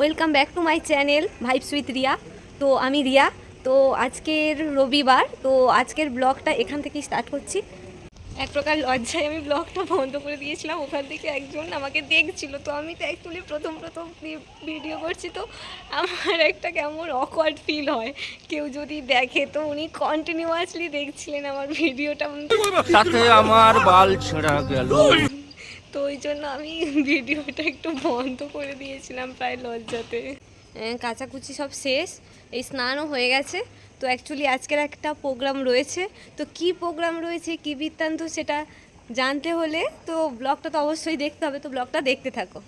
Welcome back to my channel vibes with Riya. তো আমি রিয়া, তো আজকের রবিবার, তো আজকের ব্লগটা এখান থেকেই স্টার্ট করছি। এক প্রকার লজ্জায় আমি ব্লগটা বন্ধ করে দিয়েছিলাম, ওখান থেকে একজন আমাকে দেখছিল, তো আমি তো অ্যাকচুয়ালি প্রথম প্রথম ভিডিও করছি, তো আমার একটা কেমন অকওয়ার্ড ফিল হয়। কেউ যদি দেখে, তো উনি কন্টিনিউয়াসলি দেখছিলেন আমার ভিডিওটা আমার বাল ছেঁড়া গেল। তো ওই জন্য আমি ভিডিওটা একটু বন্ধ করে দিয়েছিলাম প্রায় লজ্জাতে। আহ, কাচাকুচি সব শেষ এই স্নানও হয়ে গেছে। তো অ্যাকচুয়ালি আজকের একটা প্রোগ্রাম রয়েছে। তো কি প্রোগ্রাম রয়েছে কি বৃত্তান্ত সেটা জানতে হলে তো ব্লগটা তো অবশ্যই দেখতে হবে। তো ব্লগটা দেখতে থাকো।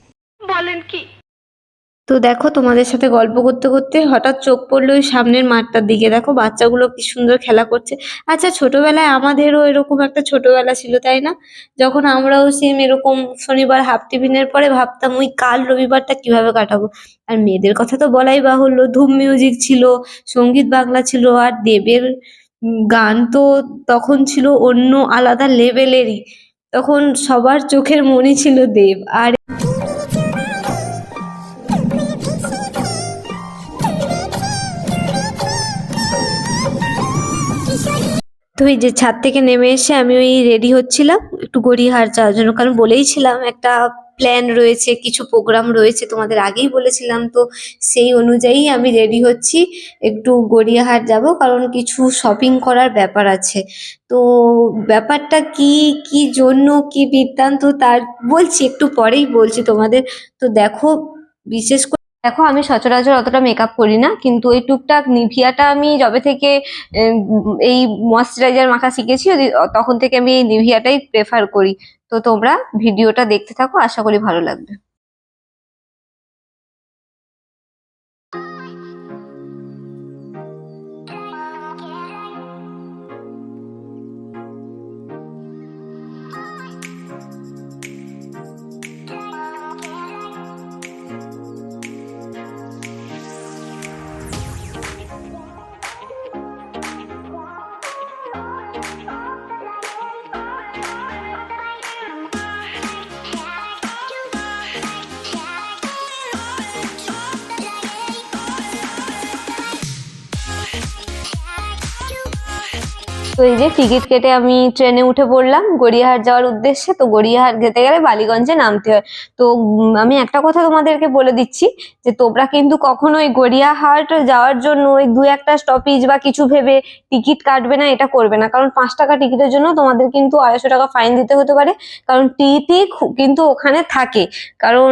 তো দেখো, তোমাদের সাথে গল্প করতে করতে হঠাৎ চোখ পড়ল ওই সামনের মাঠটার দিকে। দেখো, বাচ্চাগুলো কি সুন্দর খেলা করছে। আচ্ছা ছোটবেলায় আমাদেরও এরকম একটা ছোটবেলা ছিল, তাই না? যখন আমরাও সেম এরকম শনিবার হাফ টিফিনের পরে ভাবতাম, ওই কাল রবিবারটা কীভাবে কাটাবো? আর মেয়েদের কথা তো বলাই বাহুল্য। ধুম মিউজিক ছিল, সংগীত বাংলা ছিল, আর দেবের গান তো তখন ছিল অন্য আলাদা লেভেলেরই তখন সবার চোখের মনি ছিল দেব, আর এই যে ছাদ থেকে নেমে এসে আমি ওই রেডি হচ্ছিলাম, একটু গড়িয়াহাট যাওয়ার জন্য। কারণ বলেইছিলাম একটা প্ল্যান রয়েছে, কিছু প্রোগ্রাম রয়েছে তোমাদের আগেই বলেছিলাম, তো সেই অনুযায়ী আমি রেডি হচ্ছি। একটু গড়িয়াহাট যাব, কারণ কিছু শপিং করার ব্যাপার আছে। তো ব্যাপারটা কি কি জন্য, কি বৃত্তান্ত, তার বলছি, একটু পরেই বলছি তোমাদের। তো দেখো, বিশেষ করে দেখো, আমি সচরাচর অতটা মেকআপ করি না, কিন্তু এই টুকটাক নিভিয়াটা আমি যবে থেকে এই ময়শ্চারাইজার মাখা শিখেছি তখন থেকে আমি এই নিভিয়াটাই প্রেফার করি। তো তোমরা ভিডিওটা দেখতে থাকো, আশা করি ভালো লাগবে। তো এই যে টিকিট কেটে আমি ট্রেনে উঠে পড়লাম গড়িয়াহাট যাওয়ার উদ্দেশ্যে। তো গড়িয়াহাট যেতে গেলে বালিগঞ্জে নামতে হয়। তো আমি একটা কথা তোমাদেরকে বলে দিচ্ছি যে তোমরা কিন্তু কখনো ওই গড়িয়াহাট যাওয়ার জন্য ওই দু একটা স্টপেজ বা কিছু ভেবে টিকিট কাটবে না, এটা করবে না। কারণ পাঁচ টাকা টিকিটের জন্য তোমাদের কিন্তু আড়াইশো টাকা ফাইন দিতে হতে পারে। কারণ টিটি কিন্তু ওখানে থাকে। কারণ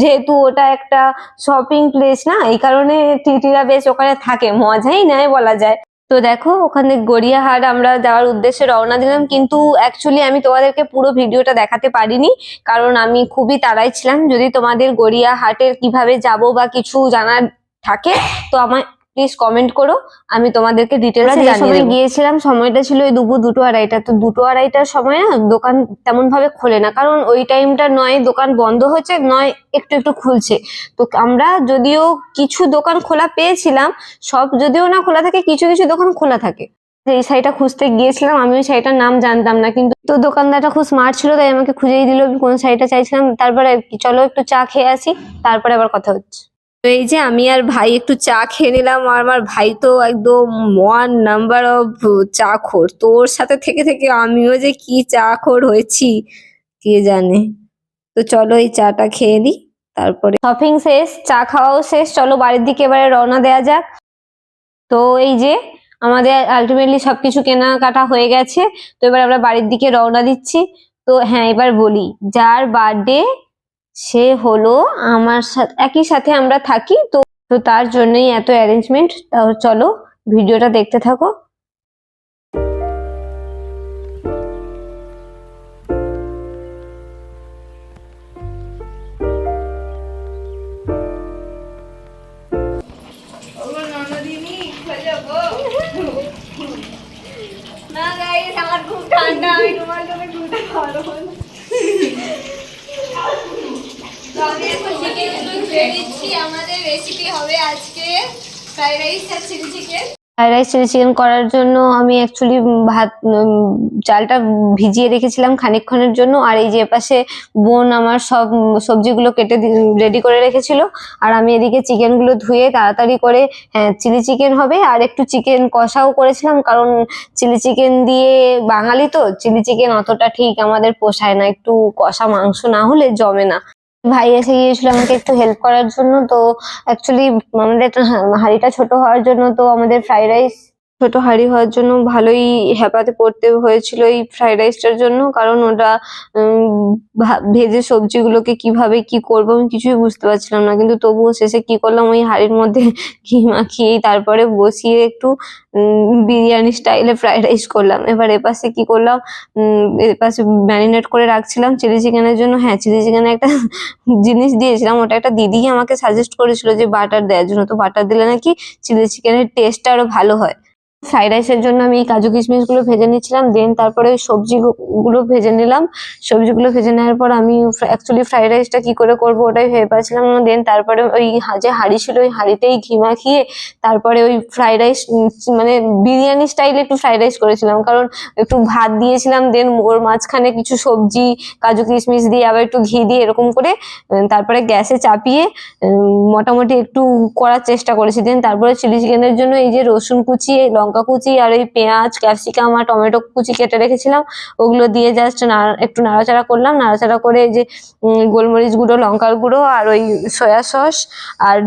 যেহেতু ওটা একটা শপিং প্লেস না, এই কারণে টিটিরা বেশ ওখানে থাকে। মজাই নেয় বলা যায়। তো দেখো, ওখানে গড়িয়াহাট আমরা যাওয়ার উদ্দেশ্যে রওনা দিলাম, কিন্তু অ্যাকচুয়ালি আমি তোমাদেরকে পুরো ভিডিওটা দেখাতে পারিনি, কারণ আমি খুবই তাড়াই ছিলাম। যদি তোমাদের গড়িয়াহাটের কীভাবে যাব বা কিছু জানার থাকে, তো আমায় প্লিজ কমেন্ট করো আমি তোমাদেরকে ডিটেলস জানিয়ে গিয়েছিলাম সময়টা ছিল ওই দুপুর দুটো আড়াইটা। তো দুটো আড়াইটার সময় না দোকান তেমন ভাবে খোলে না। কারণ ওই টাইমটা নয় দোকান বন্ধ হচ্ছে নয় একটু একটু খুলছে। তো আমরা যদিও কিছু দোকান খোলা পেয়েছিলাম সব যদিও না খোলা থাকে কিছু কিছু দোকান খোলা থাকে। যে এই শাড়িটা খুঁজতে গিয়েছিলাম আমি ওই শাড়িটার নাম জানতাম না কিন্তু তো দোকানদারটা খুব স্মার্ট ছিল তাই আমাকে খুঁজেই দিল কোন শাড়িটা চাইছিলাম। তারপরে চলো একটু চা খেয়ে আসি তারপরে আবার কথা হচ্ছে। তো এই যে আমি আর ভাই একটু চা খেয়ে নিলাম, আর আমার ভাই তো একদম ওয়ান নাম্বার অফ চা খোর। তোর সাথে থেকে থেকে আমিও যে কি চা খোর হয়েছি, কে জানে? তো চলো এই চাটা খেয়ে নিই তারপরে শপিং শেষ, চা খাওয়াও শেষ, চলো বাড়ির দিকে এবারে রওনা দেওয়া যাক। তো এই যে আমাদের আলটিমেটলি সবকিছু কেনাকাটা হয়ে গেছে, তো এবার আমরা বাড়ির দিকে রওনা দিচ্ছি। তো হ্যাঁ এবার বলি, যার বার্থডে সে হলো আমার সাথে, একই সাথে আমরা থাকি, তো তো তার জন্যই এত অ্যারেঞ্জমেন্ট চলো ভিডিওটা দেখতে থাকো। আমার খুব ঠান্ডা, আমি তোমার জন্য ঘুরতে পারব তো আমি এখন চিকেন ধুয়ে দিচ্ছি ফ্রাইড রাইস চিলি চিকেন করার জন্য আমি অ্যাকচুয়ালি ভাত চালটা ভিজিয়ে রেখেছিলাম খানিকক্ষণের জন্য, আর এই যে পাশে বোন আমার সব সবজিগুলো কেটে রেডি করে রেখেছিল। আর আমি এদিকে চিকেনগুলো ধুয়ে তাড়াতাড়ি করে হ্যাঁ চিলি চিকেন হবে। আর একটু চিকেন কষাও করেছিলাম, কারণ চিলি চিকেন দিয়ে বাঙালি তো চিলি চিকেন অতটা ঠিক আমাদের পোষায় না। একটু কষা মাংস না হলে জমে না। ভাই এসে গিয়েছিল আমাকে একটু হেল্প করার জন্য, তো অ্যাকচুয়ালি আমাদের হা- হাঁড়িটা ছোট হওয়ার জন্য, তো আমাদের ফ্রাইড রাইস ছোট হাঁড়ি হওয়ার জন্য ভালোই হ্যাপাতে পড়তে হয়েছিল এই ফ্রাইড রাইসটার জন্য, কারণ ওটা ভেজে সবজিগুলোকে কীভাবে কি করব আমি কিছুই বুঝতে পারছিলাম না। কিন্তু তবুও শেষে কি করলাম? ওই হাঁড়ির মধ্যে ঘি মাখিয়ে তারপরে বসিয়ে একটু বিরিয়ানি স্টাইলে ফ্রাইড রাইস করলাম। এবার এপাশে কি করলাম? এপাশে ম্যারিনেট করে রাখছিলাম চিলি চিকেনের জন্য। হ্যাঁ চিলি চিকেনে একটা জিনিস দিয়েছিলাম। ওটা একটা দিদি আমাকে সাজেস্ট করেছিল যে বাটার দেওয়ার জন্য। তো বাটার দিলে নাকি চিলি চিকেনের টেস্টটা আরও ভালো হয়। ফ্রাইড রাইসের জন্য আমি কাজু কিশমিশগুলো ভেজে নিচ্ছিলাম দেন তারপরে ওই সবজি গুলো ভেজে নিলাম। সবজিগুলো ভেজে নেওয়ার পর আমি অ্যাকচুয়ালি ফ্রাইড রাইসটা কি করে করব ওটাই ভেবে পাচ্ছিলাম না। দেন তারপরে ওই যে হাঁড়ি ছিল ওই হাঁড়িতেই ঘি মাখিয়ে তারপরে ওই ফ্রাইড রাইস মানে বিরিয়ানি স্টাইলে একটু ফ্রাইড রাইস করেছিলাম। কারণ একটু ভাত দিয়েছিলাম দেন ওর মাঝখানে কিছু সবজি, কাজু কিশমিশ দিয়ে আবার একটু ঘি দিয়ে এরকম করে তারপরে গ্যাসে চাপিয়ে মোটামুটি একটু করার চেষ্টা করেছি। দেন তারপরে চিলি চিকেনের জন্য এই যে রসুন কুচিয়ে এই লঙ্কা কুচি আর ওই পেঁয়াজ, ক্যাপসিকাম আর টমেটো কুচি কেটে রেখেছিলাম। ওগুলো দিয়ে জাস্ট একটু নাড়াচাড়া করলাম। নাড়াচাড়া করে যে গোলমরিচ গুঁড়ো, লঙ্কার গুঁড়ো আর ওই সয়া সস আর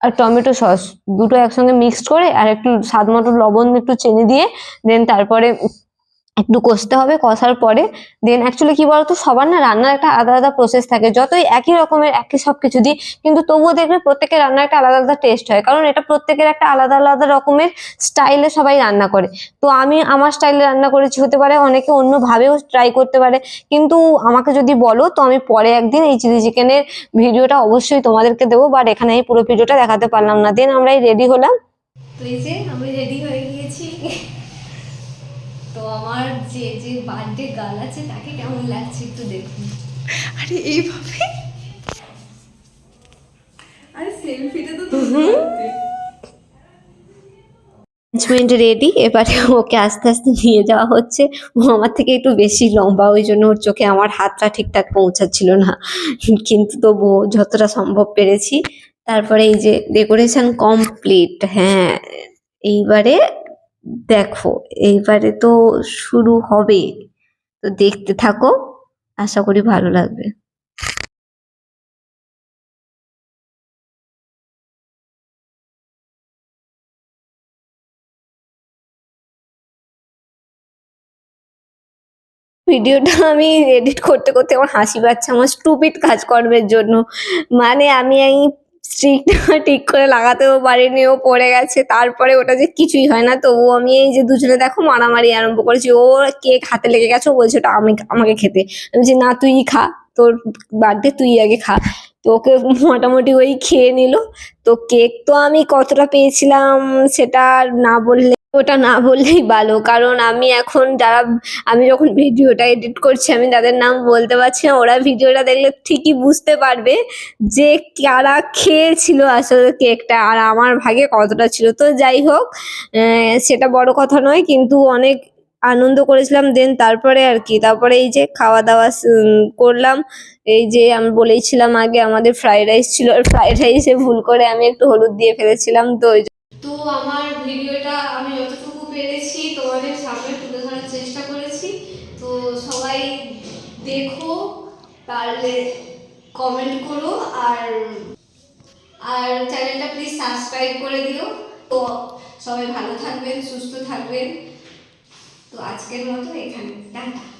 আর টমেটো সস দুটো একসঙ্গে মিক্সড করে আর একটু স্বাদ মতো লবণ একটু চেনে দিয়ে দেন তারপরে একটু কষতে হবে, কষার পরে দেন অ্যাকচুয়ালি কি বলতো, সবার না রান্নার একটা আলাদা আলাদা প্রসেস থাকে। যতই একই রকমের, একই সব কিছু দিই, কিন্তু তবুও দেখবে প্রত্যেকের রান্নার একটা আলাদা আলাদা টেস্ট হয়। কারণ এটা প্রত্যেকের একটা আলাদা আলাদা রকমের স্টাইলে সবাই রান্না করে। তো আমি আমার স্টাইলে রান্না করেছি হতে পারে, অনেকে অন্যভাবেও ট্রাই করতে পারে। কিন্তু আমাকে যদি বলো, তো আমি পরে একদিন এই চিলি চিকেনের ভিডিওটা অবশ্যই তোমাদেরকে দেবো বাট এখানে এই পুরো ভিডিওটা দেখাতে পারলাম না। দেন আমরা রেডি হলাম। তো এই যে, আমি রেডি হয়ে গিয়েছি। তো আমার যে যে বার্থডে গার্ল আছে তাকে কেমন লাগছে একটু দেখুন। আরে এইভাবে? আরে সেলফিটা তো। অ্যারেঞ্জমেন্ট রেডি এবারে ওকে আস্তে আস্তে নিয়ে যাওয়া হচ্ছে। ও আমার থেকে একটু বেশি লম্বা ওই জন্য ওর চোখে আমার হাতটা ঠিকঠাক পৌঁছাচ্ছিল না। কিন্তু তবুও যতটা সম্ভব পেরেছি। তারপরে এই যে ডেকোরেশন কমপ্লিট হ্যাঁ। এইবারে দেখো, এইবারে তো শুরু হবে তো দেখতে থাকো, আশা করি ভালো লাগবে। ভিডিওটা আমি এডিট করতে করতে আমার হাসি পাচ্ছে, আমার স্টুপিড কাজকর্মের জন্য। মানে আমি এই স্ট্রিকটা ঠিক করে লাগাতেও পারিনি, ও পড়ে গেছে। তারপরে ওটা যে কিছুই হয় না, তবু আমি এই যে দুজনে দেখো মারামারি আরম্ভ করেছি। ও কেক হাতে লেগে গেছে, ও বলছে ওটা আমি, আমাকে খেতে। আমি যে না, তুই খা, তোর বার্থডে তুই আগে খা। তো ওকে মোটামুটি ওই খেয়ে নিল। তো কেক তো আমি কতটা পেয়েছিলাম সেটা না বললে, ওটা না বললেই ভালো। কারণ আমি এখন যারা, আমি যখন ভিডিওটা এডিট করছি, আমি তাদের নাম বলতে পারছি না, ওরা ভিডিওটা দেখলে ঠিকই বুঝতে পারবে যে কারা খেয়েছিল আসলে কেকটা আর আমার ভাগে কতটা ছিল। তো যাই হোক সেটা বড় কথা নয়, কিন্তু অনেক আনন্দ করেছিলাম দেন তারপরে আর কি, তারপরে এই যে খাওয়া দাওয়া করলাম। এই যে আমি বলেইছিলাম আগে আমাদের ফ্রাইড রাইস ছিল ফ্রাইড রাইসে ভুল করে আমি একটু হলুদ দিয়ে ফেলেছিলাম, তো তো আমার ভিডিওটা আমি যতটুকু পেরেছি, তোমাদের সামনে তুলে ধরার চেষ্টা করেছি। তো সবাই দেখো, পারলে কমেন্ট করো, আর আর চ্যানেলটা প্লিজ সাবস্ক্রাইব করে দিও। তো সবাই ভালো থাকবেন, সুস্থ থাকবেন। তো আজকের মতো এখানে টাটা।